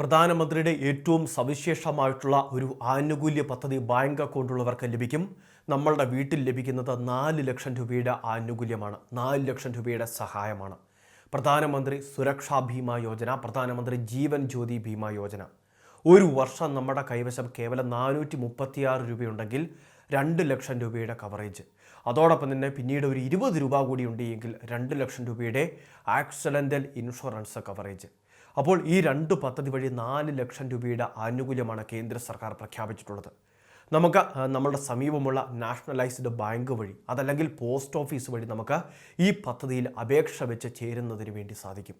പ്രധാനമന്ത്രിയുടെ ഏറ്റവും സവിശേഷമായിട്ടുള്ള ഒരു ആനുകൂല്യ പദ്ധതി ബാങ്ക് അക്കൗണ്ടുള്ളവർക്ക് ലഭിക്കും. നമ്മളുടെ വീട്ടിൽ ലഭിക്കുന്നത് നാല് ലക്ഷം രൂപയുടെ ആനുകൂല്യമാണ്. നാല് ലക്ഷം രൂപയുടെ സഹായമാണ്. പ്രധാനമന്ത്രി സുരക്ഷാ ഭീമാ യോജന പ്രധാനമന്ത്രി ജീവൻ ജ്യോതി ഭീമാ യോജന. ഒരു വർഷം നമ്മുടെ കൈവശം കേവലം നാനൂറ്റി മുപ്പത്തിയാറ് രൂപയുണ്ടെങ്കിൽ രണ്ട് ലക്ഷം രൂപയുടെ കവറേജ്. അതോടൊപ്പം തന്നെ പിന്നീട് ഒരു ഇരുപത് രൂപ കൂടി ഉണ്ടെങ്കിൽ രണ്ട് ലക്ഷം രൂപയുടെ ആക്സിഡന്റൽ ഇൻഷുറൻസ് കവറേജ്. അപ്പോൾ ഈ രണ്ട് പദ്ധതി വഴി നാല് ലക്ഷം രൂപയുടെ ആനുകൂല്യമാണ് കേന്ദ്ര സർക്കാർ പ്രഖ്യാപിച്ചിട്ടുള്ളത്. നമുക്ക് നമ്മുടെ സമീപമുള്ള നാഷണലൈസ്ഡ് ബാങ്ക് വഴി അതല്ലെങ്കിൽ പോസ്റ്റ് ഓഫീസ് വഴി നമുക്ക് ഈ പദ്ധതിയിൽ അപേക്ഷ വെച്ച് ചേരുന്നതിന് വേണ്ടി സാധിക്കും.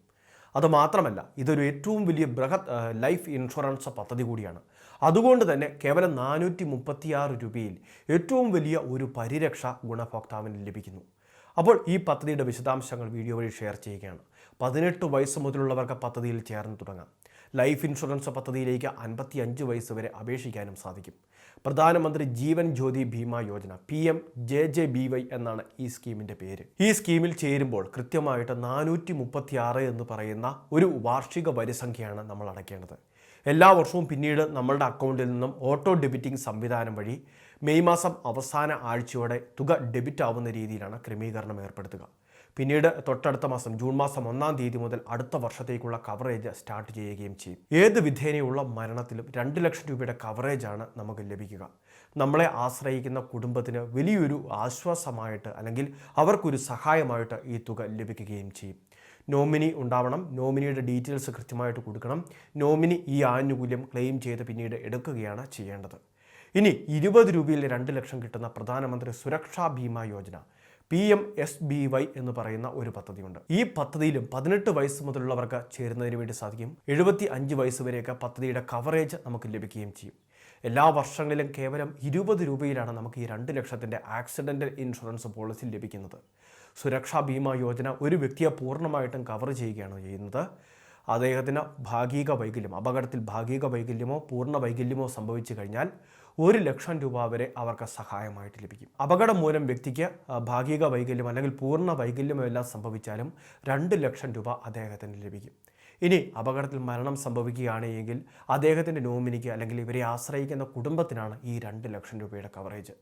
അതുമാത്രമല്ല ഇതൊരു ഏറ്റവും വലിയ ബൃഹത് ലൈഫ് ഇൻഷുറൻസ് പദ്ധതി കൂടിയാണ്. അതുകൊണ്ട് തന്നെ കേവലം നാനൂറ്റി മുപ്പത്തിയാറ് രൂപയിൽ ഏറ്റവും വലിയ ഒരു പരിരക്ഷ ഗുണഭോക്താവിന് ലഭിക്കുന്നു. അപ്പോൾ ഈ പദ്ധതിയുടെ വിശദാംശങ്ങൾ വീഡിയോ വഴി ഷെയർ ചെയ്യുകയാണ്. പതിനെട്ട് വയസ്സ് മുതലുള്ളവർക്ക് പദ്ധതിയിൽ ചേർന്ന് തുടങ്ങാം. ലൈഫ് ഇൻഷുറൻസ് പദ്ധതിയിലേക്ക് അൻപത്തി അഞ്ച് വയസ്സ് വരെ അപേക്ഷിക്കാനും സാധിക്കും. Pradhan Mantri Jeevan Jyoti Bima Yojana P M J J B Y എന്നാണ് ഈ സ്കീമിന്റെ പേര്. ഈ സ്കീമിൽ ചേരുമ്പോൾ കൃത്യമായിട്ട് നാനൂറ്റി മുപ്പത്തി ആറ് എന്ന് പറയുന്ന ഒരു വാർഷിക വരിസംഖ്യയാണ് നമ്മൾ അടയ്ക്കേണ്ടത്. എല്ലാ വർഷവും പിന്നീട് നമ്മളുടെ അക്കൗണ്ടിൽ നിന്നും ഓട്ടോ ഡെബിറ്റിംഗ് സംവിധാനം വഴി മെയ് മാസം അവസാന ആഴ്ചയോടെ തുക ഡെബിറ്റ് ആവുന്ന രീതിയിലാണ് ക്രമീകരണം ഏർപ്പെടുത്തുക. പിന്നീട് തൊട്ടടുത്ത മാസം ജൂൺ മാസം ഒന്നാം തീയതി മുതൽ അടുത്ത വർഷത്തേക്കുള്ള കവറേജ് സ്റ്റാർട്ട് ചെയ്യുകയും ചെയ്യും. ഏത് വിധേനയുള്ള മരണത്തിലും രണ്ട് ലക്ഷം രൂപയുടെ കവറേജാണ് നമുക്ക് ലഭിക്കുക. നമ്മളെ ആശ്രയിക്കുന്ന കുടുംബത്തിന് വലിയൊരു ആശ്വാസമായിട്ട് അല്ലെങ്കിൽ അവർക്കൊരു സഹായമായിട്ട് ഈ തുക ലഭിക്കുകയും ചെയ്യും. നോമിനി ഉണ്ടാവണം. നോമിനിയുടെ ഡീറ്റെയിൽസ് കൃത്യമായിട്ട് കൊടുക്കണം. നോമിനി ഈ ആനുകൂല്യം ക്ലെയിം ചെയ്ത് പിന്നീട് എടുക്കുകയാണ് ചെയ്യേണ്ടത്. ഇനി ഇരുപത് രൂപയിൽ രണ്ട് ലക്ഷം കിട്ടുന്ന Pradhan Mantri Suraksha Bima Yojana P M S B Y എന്ന് പറയുന്ന ഒരു പദ്ധതിയുണ്ട്. ഈ പദ്ധതിയിലും പതിനെട്ട് വയസ്സ് മുതലുള്ളവർക്ക് ചേരുന്നതിന് വേണ്ടി സാധിക്കും. എഴുപത്തി അഞ്ച് വയസ്സ് വരെയൊക്കെ പദ്ധതിയുടെ കവറേജ് നമുക്ക് ലഭിക്കുകയും ചെയ്യും. എല്ലാ വർഷങ്ങളിലും കേവലം ഇരുപത് രൂപയിലാണ് നമുക്ക് ഈ രണ്ട് ലക്ഷത്തിന്റെ ആക്സിഡന്റൽ ഇൻഷുറൻസ് പോളിസി ലഭിക്കുന്നത്. സുരക്ഷാ ബീമ യോജന ഒരു വ്യക്തിയെ പൂർണമായിട്ടും കവർ ചെയ്യുകയാണ് ചെയ്യുന്നത്. അദ്ദേഹത്തിന് ഭാഗിക വൈകല്യം അപകടത്തിൽ ഭാഗിക വൈകല്യമോ പൂർണ വൈകല്യമോ സംഭവിച്ചു കഴിഞ്ഞാൽ ഒരു ലക്ഷം രൂപ വരെ അവർക്ക് സഹായമായിട്ട് ലഭിക്കും. അപകടം മൂലം വ്യക്തിക്ക് ഭാഗിക വൈകല്യം അല്ലെങ്കിൽ പൂർണ വൈകല്യമോ എല്ലാം സംഭവിച്ചാലും രണ്ട് ലക്ഷം രൂപ അദ്ദേഹത്തിന് ലഭിക്കും. ഇനി അപകടത്തിൽ മരണം സംഭവിക്കുകയാണെങ്കിൽ അദ്ദേഹത്തിന്റെ നോമിനിക്ക് അല്ലെങ്കിൽ ഇവരെ ആശ്രയിക്കുന്ന കുടുംബത്തിനാണ് ഈ രണ്ട് ലക്ഷം രൂപയുടെ കവറേജ്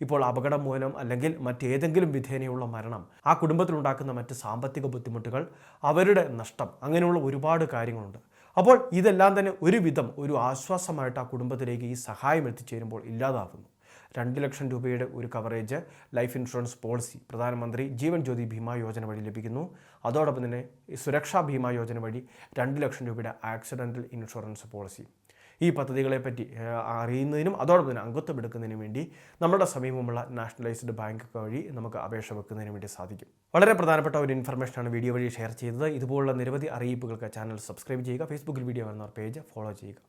ഇപ്പോൾ അപകടം മൂലം അല്ലെങ്കിൽ മറ്റേതെങ്കിലും വിധേനയുള്ള മരണം ആ കുടുംബത്തിലുണ്ടാക്കുന്ന മറ്റ് സാമ്പത്തിക ബുദ്ധിമുട്ടുകൾ അവരുടെ നഷ്ടം അങ്ങനെയുള്ള ഒരുപാട് കാര്യങ്ങളുണ്ട്. അപ്പോൾ ഇതെല്ലാം തന്നെ ഒരുവിധം ഒരു ആശ്വാസമായിട്ട് ആ കുടുംബത്തിലേക്ക് ഈ സഹായം എത്തിച്ചേരുമ്പോൾ ഇല്ലാതാകുന്നു രണ്ട് ലക്ഷം രൂപയുടെ ഒരു കവറേജ് ലൈഫ് ഇൻഷുറൻസ് പോളിസി പ്രധാനമന്ത്രി ജീവൻ ജ്യോതി ഭീമാ യോജന വഴി ലഭിക്കുന്നു. അതോടൊപ്പം തന്നെ സുരക്ഷാ ഭീമാ യോജന വഴി രണ്ട് ലക്ഷം രൂപയുടെ ആക്സിഡന്റൽ ഇൻഷുറൻസ് പോളിസി ഈ പദ്ധതികളെപ്പറ്റി അറിയുന്നതിനും അതോടൊപ്പം തന്നെ അംഗത്വം എടുക്കുന്നതിനും വേണ്ടി നമ്മുടെ സമീപമുള്ള നാഷണലൈസ്ഡ് ബാങ്ക് വഴി നമുക്ക് അപേക്ഷ വെക്കുന്നതിനു വേണ്ടി സാധിക്കും. വളരെ പ്രധാനപ്പെട്ട ഒരു ഇൻഫർമേഷനാണ് വീഡിയോ വഴി ഷെയർ ചെയ്തത്. ഇതുപോലുള്ള നിരവധി അറിയിപ്പുകൾക്ക് ചാനൽ സബ്സ്ക്രൈബ് ചെയ്യുക. ഫേസ്ബുക്കിൽ വീഡിയോ വരുന്നവർ പേജ് ഫോളോ ചെയ്യുക.